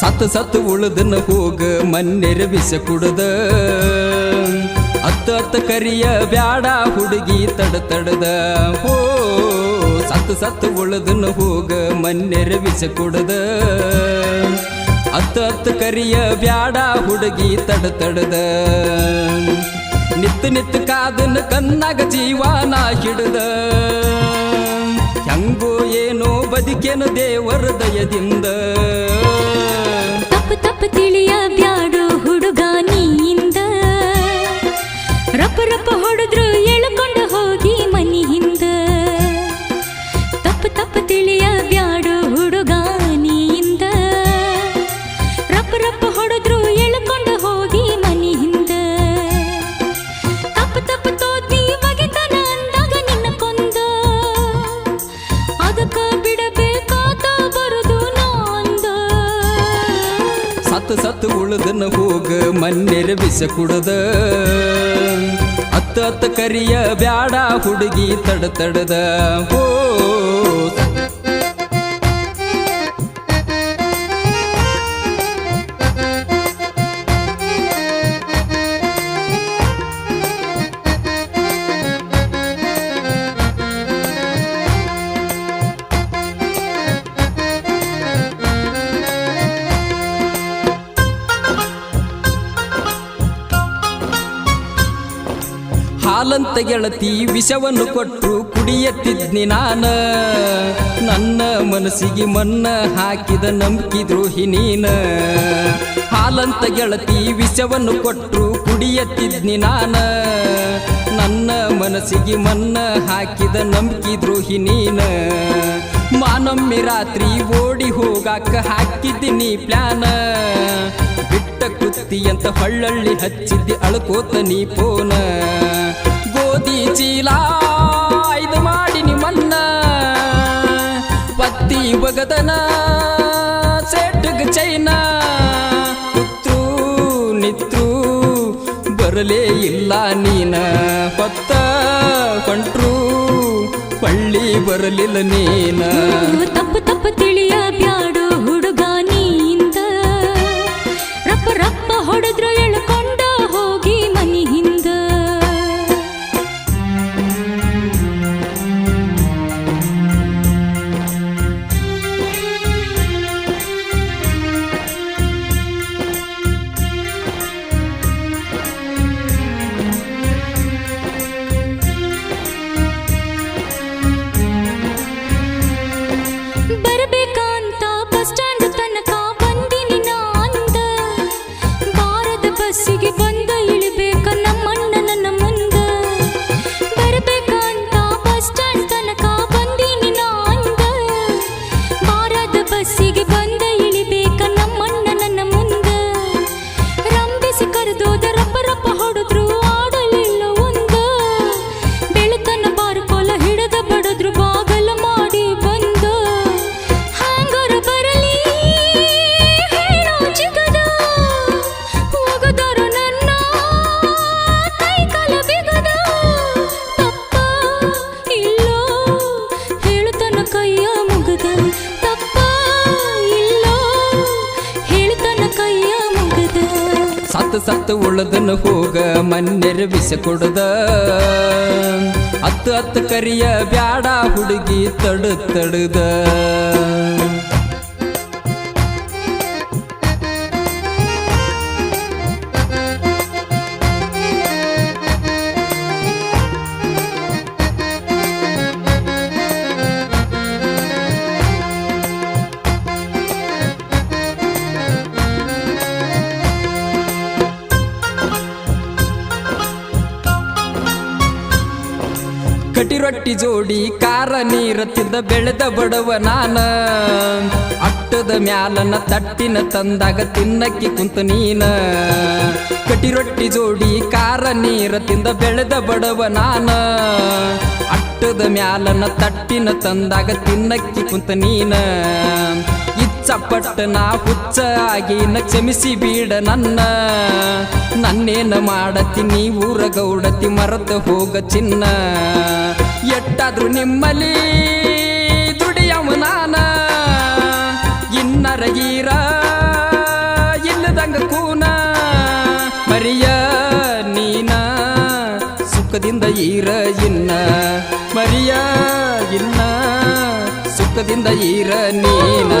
ಸತ್ತು ಸತ್ತು ಉಳಿದನ ಹೋಗ ಮನ್ನೆರ ಬಿಸ ಕುಡದ. ಅತ್ತ ಅತ್ತ ಕರಿಯ ಬ್ಯಾಡ ಹುಡುಗಿ ತಡ ತಡದ. ಹೋ ಸತ್ತು ಸತ್ತು ಉಳಿದನ ಹೋಗ ಮನ್ನೆರ ಬಿಸ ಕುಡದ. ಅತ್ತ ಅತ್ತ ಕರಿಯ ಬ್ಯಾಡ ಹುಡುಗಿ ತಡ ತಡದ. ನಿತ್ತು ನಿತ್ತು ಕಾದನ ಕನ್ನಾಗ ಜೀವಾನ ಹಿಡದ. ಹೆಂಗೋ ಏನೋ ಬದುಕೇನು ದೇವರ ದಯದಿಂದ. ತಪ್ಪು ತಪ್ಪು ತಿಳಿಯ ಬ್ಯಾಡು ಹುಡುಗ ನೀಯಿಂದ. ಸತ್ತು ಸತ್ತು ಉಳಿದನ ಹೋಗ ಮನ್ನೆರ ಬಿಸ ಕುಡದ. ಅತ್ತ ಅತ್ತ ಕರಿಯ ಬ್ಯಾಡ ಹುಡುಗಿ ತಡ ತಡದ. ಹೋ ಹಾಲಂತ ಗೆಳತಿ ವಿಷವನ್ನು ಕೊಟ್ಟು ಕುಡಿಯತ್ತಿದ್ನಿ ನಾನ. ನನ್ನ ಮನಸ್ಸಿಗೆ ಮನ್ನ ಹಾಕಿದ ನಂಬಿಕೆ ದ್ರೋಹಿ ನೀನ. ಹಾಲಂತ ಗೆಳತಿ ವಿಷವನ್ನು ಕೊಟ್ಟು ಕುಡಿಯತ್ತಿದ್ನಿ ನಾನ. ನನ್ನ ಮನಸ್ಸಿಗೆ ಮನ್ನ ಹಾಕಿದ ನಂಬಿಕೆ ದ್ರೋಹಿ ನೀನ. ಮಾನೊಮ್ಮೆ ರಾತ್ರಿ ಓಡಿ ಹೋಗಾಕ ಹಾಕಿದ್ದೀನಿ ಪ್ಲಾನ. ಬಿಟ್ಟ ಕುತ್ತಿ ಅಂತ ಹಳ್ಳಳ್ಳಿ ಹಚ್ಚಿದ್ದಿ, ಅಳ್ಕೋತ ನೀ ಪೋನ. ಗೋಧಿ ಚೀಲ ಇದು ಮಾಡಿ ನಿಮ್ಮನ್ನ ಪತ್ತಿ ಬಗದನ ಸೆಟ್ಟಗ ಚೈನ. ಕುತ್ರು ನಿತ್ತು ಬರಲೇ ಇಲ್ಲ ನೀನ. ಪತ್ತ ಕಂಟ್ರು ಪಳ್ಳಿ ಬರಲಿಲ್ಲ ನೀನ. ತಪ್ಪು ತಪ್ಪು ತಿಳಿಯ ಸತ್ತು ಉಳದನ ಹೋಗ ಮನ್ನೆರ ಬಿಸ ಕೊಡದ ಹತ್ತು ಹತ್ತು ಕರಿಯ ಬ್ಯಾಡ ಹುಡುಗಿ ತಡು ತಡದ. ಕಟಿ ರೊಟ್ಟಿ ಜೋಡಿ ಕಾರ ನೀರ ತಿಂದ ಬೆಳೆದ ಬಡವ ನಾನ. ಅಟ್ಟದ ಮ್ಯಾಲನ ತಟ್ಟಿನ ತಂದಾಗ ತಿನ್ನಕ್ಕಿ ಕುಂತ ನೀನ. ಕಟಿ ರೊಟ್ಟಿ ಜೋಡಿ ಕಾರ ನೀರ ತಿಂದ ಬೆಳೆದ ಬಡವ ನಾನ. ಅಟ್ಟದ ಮ್ಯಾಲನ ತಟ್ಟಿನ ತಂದಾಗ ತಿನ್ನಕ್ಕಿ ಕುಂತ ನೀನ. ಹುಚ್ಚಪಟ್ಟ ನಾ ಹುಚ್ಚ ನ ಕ್ಷಮಿಸಿ ಬೀಡ ನನ್ನ. ನನ್ನೇನ ಮಾಡತಿ ಊರ ಗೌಡತಿ ಮರದ ಹೋಗ ಚಿನ್ನ. ಎಟ್ಟಾದ್ರೂ ನಿಮ್ಮಲ್ಲಿ ದುಡಿಯವ ನಾನ. ಇನ್ನರ ಗೀರ ಇಲ್ಲದಂಗ ಕೂನ. ಮರಿಯ ನೀನ ಸುಖದಿಂದ ಈರ ಇನ್ನ. ಮರಿಯ ಇನ್ನ ಸುಖದಿಂದ ಈರ ನೀನ